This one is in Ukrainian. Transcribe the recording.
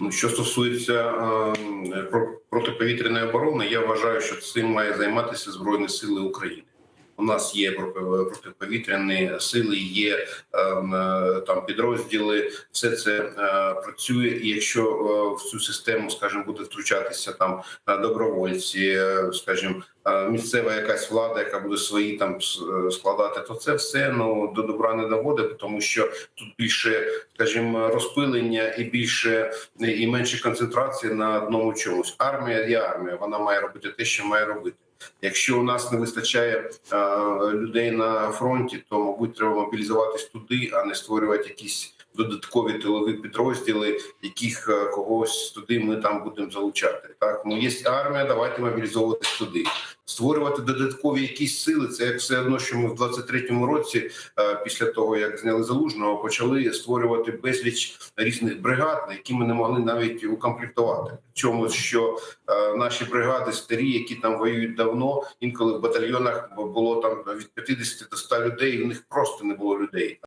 Ну, що стосується е, про- протиповітряної оборони, я вважаю, що цим має займатися Збройні Сили України. У нас є проти- протиповітряні сили, є е, е, там підрозділи, все це е, працює. І якщо е, в цю систему, скажімо, буде втручатися там добровольці, скажімо, місцева якась влада, яка буде свої там складати, то це все ну до добра не доводить, тому що тут більше, скажімо, розпилення і більше і менше концентрації на одному чомусь. Армія є армія, вона має робити те, що має робити. Якщо у нас не вистачає е, людей на фронті, то мабуть треба мобілізуватись туди, а не створювати якісь додаткові тилові підрозділи, яких е, когось туди ми там будемо залучати. Так ну є армія, давайте мобілізовуватись туди. Створювати додаткові якісь сили. Це як все одно, що ми в 23-му році, е, після того як зняли залужного, почали створювати безліч різних бригад, які ми не могли навіть укомплектувати. Чому що е, наші бригади старі, які там воюють давно, інколи в батальйонах було там від 50 до 100 людей, і в них просто не було людей.